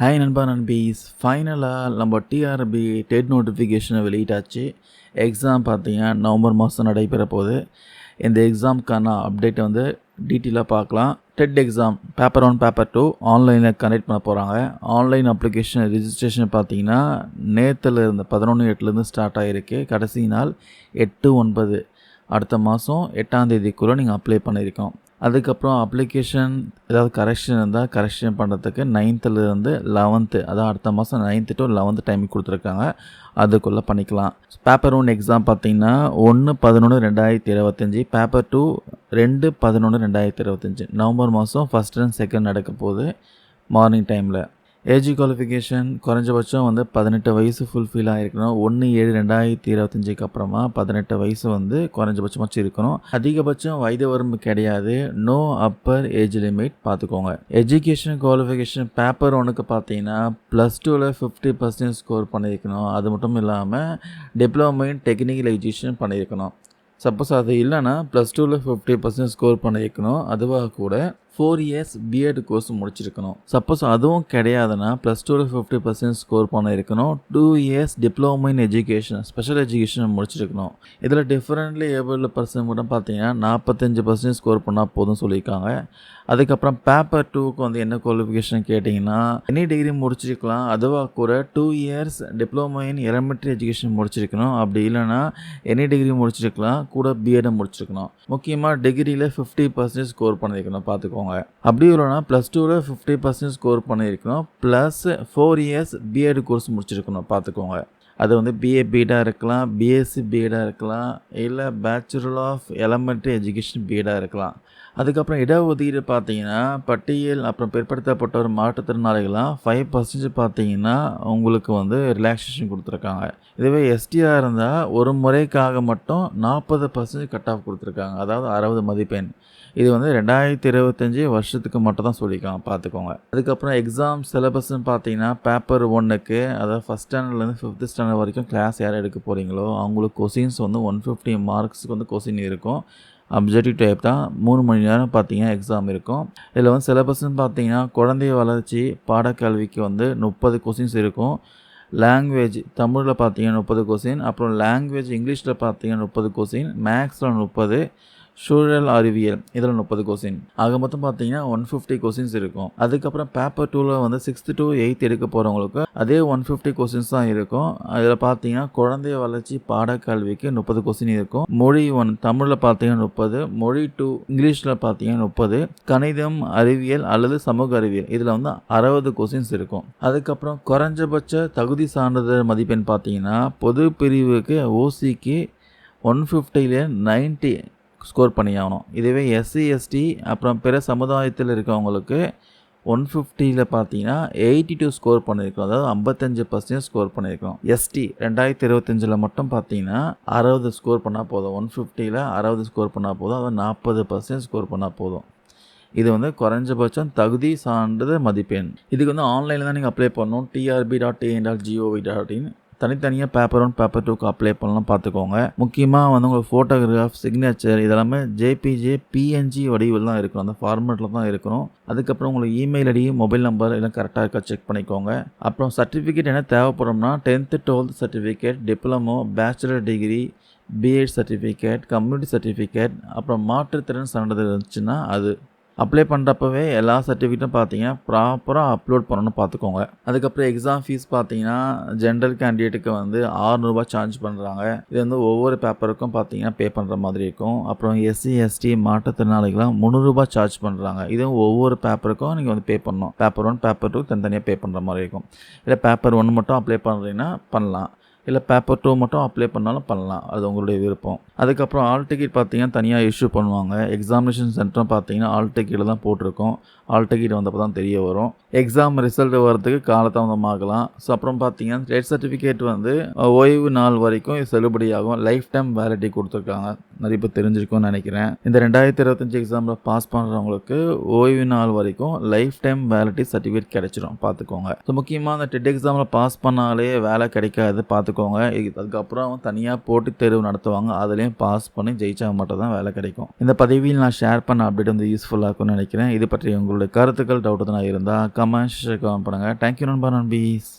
Hi நண்பா நண்பீஸ் ஃபைனலாக நம்ம டிஆர்பி டெட் நோட்டிஃபிகேஷனை வெளியிட்டாச்சு. எக்ஸாம் பார்த்தீங்கன்னா நவம்பர் மாதம் நடைபெற போகுது. இந்த எக்ஸாமுக்கான அப்டேட்டை வந்து டீட்டெயிலாக பார்க்கலாம் TET exam paper one paper two ஆன்லைனில் கனெக்ட் பண்ண போகிறாங்க ஆன்லைன் அப்ளிகேஷன் ரிஜிஸ்ட்ரேஷன் பார்த்தீங்கன்னா நேற்றுல இருந்து பதினொன்று எட்டுலேருந்து ஸ்டார்ட் ஆகிருக்கு கடைசி நாள் எட்டு ஒன்பது. அடுத்த மாதம் எட்டாம் தேதிக்குள்ளே நீங்கள் அப்ளை பண்ணியிருக்கோம் அதுக்கப்புறம் அப்ளிகேஷன் ஏதாவது கரெக்ஷன் இருந்தால் கரெக்ஷன் பண்ணுறதுக்கு நைன்த்துலேருந்து லெவன்த்து அதான் அடுத்த மாதம் நைன்த்து டு லெவன்த்து டைமிங் கொடுத்துருக்காங்க. அதுக்குள்ளே பண்ணிக்கலாம். பேப்பர் ஒன் எக்ஸாம் பார்த்தீங்கன்னா ஒன்று பதினொன்று ரெண்டாயிரத்தி இருபத்தஞ்சி பேப்பர் டூ ரெண்டு பதினொன்று ரெண்டாயிரத்தி இருபத்தஞ்சி. நவம்பர் மாதம் ஃபஸ்ட் அண்ட் செகண்ட் நடக்க போகுது. மார்னிங் டைமில் ஏஜ் குவாலிஃபிகேஷன் குறைஞ்சபட்சம் வந்து பதினெட்டு வயசு ஃபுல்ஃபில் ஆகிருக்கணும் ஒன்று ஏழு ரெண்டாயிரத்தி இருபத்தஞ்சிக்கு அப்புறமா பதினெட்டு வயசு வந்து குறைஞ்சபட்சமாச்சும் இருக்கணும் அதிகபட்சம் வயது வரம்பு கிடையாது. நோ அப்பர் ஏஜ் லிமிட் பார்த்துக்கோங்க. எஜுகேஷன் குவாலிஃபிகேஷன் பேப்பர் ஒன்றுக்கு பார்த்தீங்கன்னா ப்ளஸ் டூவில் ஃபிஃப்டி பர்சன்டேஜ் ஸ்கோர் பண்ணியிருக்கணும். அது மட்டும் இல்லாமல் டிப்ளமோ இன் டெக்னிக்கல் எஜுகேஷன் பண்ணியிருக்கணும். சப்போஸ் அது இல்லைன்னா ப்ளஸ் டூவில் ஃபிஃப்டி பர்சன்ட் ஸ்கோர் பண்ணியிருக்கணும். அதுவாக கூட ஃபோர் இயர்ஸ் பிஎட் கோர்ஸ் முடிச்சிருக்கணும். சப்போஸ் அதுவும் கிடையாதுன்னா ப்ளஸ் டூவில் ஃபிஃப்டி பர்சன்ட் ஸ்கோர் பண்ணியிருக்கணும் two years diploma in education special education முடிச்சிருக்கணும். இதில் டிஃப்ரெண்ட்லி ஏபிள் பர்சன் கூட பார்த்தீங்கன்னா நாற்பத்தஞ்சு பர்சன்ட் ஸ்கோர் பண்ணால் போதும் சொல்லியிருக்காங்க. அதுக்கப்புறம் பேப்பர் டூக்கு வந்து என்ன குவாலிஃபிகேஷன் கேட்டிங்கன்னா எனி டிகிரி முடிச்சிருக்கலாம். அதுவாக கூட two years diploma in elementary education முடிச்சிருக்கணும். அப்படி இல்லைன்னா எனி டிகிரி முடிச்சிருக்கலாம். கூட பிஎட் முடிச்சிருக்கணும். முக்கியமாக டிகிரியில் ஃபிஃப்டி பர்சன்டேஜ் ஸ்கோர் பண்ணியிருக்கணும் பார்த்துக்கோங்க அப்படி இல்லைனா ப்ளஸ் டூவில் ஃபிஃப்டி பர்சன்டேஜ் ஸ்கோர் பண்ணியிருக்கணும். Plus four years BEd course முடிச்சிருக்கணும். பார்த்துக்கோங்க. அது வந்து பிஏ பீடாக இருக்கலாம் பிஎஸ்சி பீடாக இருக்கலாம் இல்லை பேச்சுலர் ஆஃப் எலமெண்ட்ரி எஜுகேஷன் பீடாக இருக்கலாம். அதுக்கப்புறம் இடஒதுக்கீடு பார்த்தீங்கன்னா பட்டியல் அப்புறம் பிற்படுத்தப்பட்ட ஒரு மாற்றுத்திறனாளிகளாம் ஃபைவ் பர்சன்டேஜ் பார்த்தீங்கன்னா உங்களுக்கு வந்து ரிலாக்ஸேஷன் கொடுத்துருக்காங்க. இதுவே எஸ்டியாக இருந்தால் ஒரு முறைக்காக மட்டும் நாற்பது பர்சன்டேஜ் கட் ஆஃப் கொடுத்துருக்காங்க. அதாவது அறுபது மதிப்பெண். இது வந்து ரெண்டாயிரத்தி இருபத்தஞ்சி வருஷத்துக்கு மட்டும் தான் சொல்லியிருக்காங்க பார்த்துக்கோங்க. அதுக்கப்புறம் எக்ஸாம் சிலபஸ்ன்னு பார்த்தீங்கன்னா பேப்பர் ஒன்றுக்கு அதாவது ஃபஸ்ட் ஸ்டாண்டர்ட்லேருந்து ஃபிஃப்த் ஸ்டாண்டர்ட் வரைக்கும் கிளாஸ் யார் எடுக்க போகிறீங்களோ அவங்களுக்கு கொஷின்ஸ் வந்து ஒன் ஃபிஃப்டி மார்க்ஸுக்கு வந்து கொஷின் இருக்கும். அப்ஜெக்டிவ் டைப் தான். மூணு மணி நேரம் பார்த்தீங்கன்னா எக்ஸாம் இருக்கும். இதில் வந்து சிலபஸ்ன்னு பார்த்தீங்கன்னா குழந்தைய வளர்ச்சி பாடக்கல்விக்கு வந்து முப்பது கொஷின்ஸ் இருக்கும். லாங்குவேஜ் தமிழில் பார்த்தீங்கன்னா முப்பது கொஸ்டின் அப்புறம் லாங்குவேஜ் இங்கிலீஷில் பார்த்தீங்கன்னா முப்பது கொஸ்டின் மேக்ஸில் முப்பது. சூழல் அறிவியல். இதில் முப்பது கொஸ்டின் ஆக மொத்தம் பார்த்தீங்கன்னா ஒன் ஃபிஃப்டி கொஸ்டின்ஸ் இருக்கும். அதுக்கப்புறம் பேப்பர் டூவில் வந்து சிக்ஸ்த்து டு எயித் எடுக்க போகிறவங்களுக்கு அதே ஒன் ஃபிஃப்டி கொஸ்டின்ஸ் தான் இருக்கும். அதில் பார்த்தீங்கன்னா குழந்தைய வளர்ச்சி பாடக்கல்விக்கு முப்பது கொஸ்டின் இருக்கும். மொழி ஒன் தமிழில் பார்த்தீங்கன்னா முப்பது. மொழி டூ இங்கிலீஷில் பார்த்தீங்கன்னா முப்பது. கணிதம் அறிவியல் அல்லது சமூக அறிவியல். இதில் வந்து அறுபது கொஸ்டின்ஸ் இருக்கும். அதுக்கப்புறம் குறைஞ்சபட்ச தகுதி சான்றிதழ் மதிப்பெண் பார்த்தீங்கன்னா பொது பிரிவுக்கு ஓசிக்கு ஒன் ஃபிஃப்டியில் நைன்ட்டி ஸ்கோர் பண்ணியாகணும். இதுவே எஸ்சி எஸ்டி அப்புறம் பிற சமுதாயத்தில் இருக்கவங்களுக்கு ஒன் ஃபிஃப்டியில் பார்த்தீங்கன்னா எயிட்டி டூ ஸ்கோர் பண்ணியிருக்கோம். அதாவது ஐம்பத்தஞ்சு பர்சன்டேஜ் ஸ்கோர் பண்ணியிருக்கோம். எஸ்டி ரெண்டாயிரத்தி இருபத்தஞ்சில் மட்டும் பார்த்தீங்கன்னா அறுபது ஸ்கோர் பண்ணால் போதும். ஒன் ஃபிஃப்டியில் அறுபது ஸ்கோர் பண்ணால் போதும். அதாவது நாற்பது பர்சன்டேஜ் ஸ்கோர் பண்ணால் போதும். இது வந்து குறைஞ்சபட்சம் தகுதி சான்றிதழ் மதிப்பெண். இதுக்கு வந்து ஆன்லைனில் தான் நீங்கள் அப்ளை பண்ணணும். TRB dot AN dot GOV dot in தனித்தனியாக பேப்பர் ஒன் பேப்பர் டூக்கு அப்ளை பண்ணலாம் பார்த்துக்கோங்க. முக்கியமாக வந்து உங்களுக்கு ஃபோட்டோகிராஃப் சிக்னேச்சர் இதெல்லாமே ஜேபிஜே பிஎன்ஜி வடிவில் தான் இருக்கணும். அந்த ஃபார்மேட்டில் தான் இருக்கணும். அதுக்கப்புறம் உங்களுக்கு இமெயில் ஐடி மொபைல் நம்பர் எல்லாம் கரெக்டாக இருக்கா செக் பண்ணிக்கோங்க. அப்புறம் சர்டிஃபிகேட் என்ன தேவைப்படும்னா tenth twelfth certificate diploma bachelor degree BEd certificate community certificate அப்புறம் மாற்றுத்திறன் சான்றிதழ் இருந்துச்சுன்னா அது. அப்ளை பண்ணுறப்பவே எல்லா சர்டிஃபிகேட்டும் பார்த்தீங்கன்னா ப்ராப்பராக அப்லோட் பண்ணணும்னு பார்த்துக்கோங்க. அதுக்கப்புறம் எக்ஸாம் ஃபீஸ் பார்த்தீங்கன்னா ஜென்ரல் கேண்டிடேட்டுக்கு வந்து ஆறுநூறுபா சார்ஜ் பண்ணுறாங்க இது வந்து ஒவ்வொரு பேப்பருக்கும் பார்த்தீங்கன்னா பே பண்ணுற மாதிரி இருக்கும். அப்புறம் எஸ்சி எஸ்டி மாற்றுத்திறனாளிகளாம் முந்நூறுரூபா சார்ஜ் பண்ணுறாங்க இதுவும் ஒவ்வொரு பேப்பருக்கும் நீங்கள் வந்து பே பண்ணணும். பேப்பர் ஒன் பேப்பர் டூ தனித்தனியாக பே பண்ணுற மாதிரி இருக்கும். இல்லை பேப்பர் ஒன்று மட்டும் அப்ளை பண்ணுறீங்கன்னா பண்ணலாம். இல்லை பேப்பர் டூ மட்டும் அப்ளை பண்ணாலும் பண்ணலாம். அது உங்களுடைய விருப்பம். அதுக்கப்புறம் ஆல் டிக்கெட் பார்த்தீங்கன்னா தனியாக இஷ்யூ பண்ணுவாங்க. எக்ஸாமினேஷன் சென்டரும் பார்த்தீங்கன்னா ஆல் டிக்கெட்டில் தான் போட்டிருக்கோம். ஆல் டிக்கெட் வந்தப்போ தான் தெரிய வரும். எக்ஸாம் ரிசல்ட் வரதுக்கு காலதாமதமாகலாம். ஸோ அப்புறம் பார்த்தீங்கன்னா ஸ்டேட் சர்டிஃபிகேட் வந்து ஓய்வு நாள் வரைக்கும் செல்லுபடியாகும். லைஃப் டைம் வேலிட்டி கொடுத்துருக்காங்க. நிறைய பேர் தெரிஞ்சிருக்கும்னு நினைக்கிறேன். இந்த ரெண்டாயிரத்தி இருபத்தஞ்சி எக்ஸாமில் பாஸ் பண்ணுறவங்களுக்கு ஓய்வு நாள் வரைக்கும் லைஃப் டைம் வேலிட்டி சர்டிஃபிகேட் கிடைச்சிடும் பார்த்துக்கோங்க. ஸோ முக்கியமாக அந்த டெட் எக்ஸாமில் பாஸ் பண்ணாலே வேலை கிடைக்காது. பார்த்துக்கோங்க. அதுக்கப்புறம் தனியாக போட்டித் தேர்வு நடத்துவாங்க. அதுலேயும் பாஸ் பண்ணி ஜெயிச்சா மட்டும் தான் வேலை கிடைக்கும். இந்த பதவியில் நான் ஷேர் பண்ண அப்டேட் வந்து யூஸ்ஃபுல்லாக இருக்கும்னு நினைக்கிறேன். இது பற்றி உங்களுடைய உங்களுடைய கருத்துக்கள் டவுட் எதுனா இருந்தால் கமெண்ட்ஸ் கமெண்ட் பண்ணுங்கள் தேங்க்யூ நண்பா நண்பீஸ்.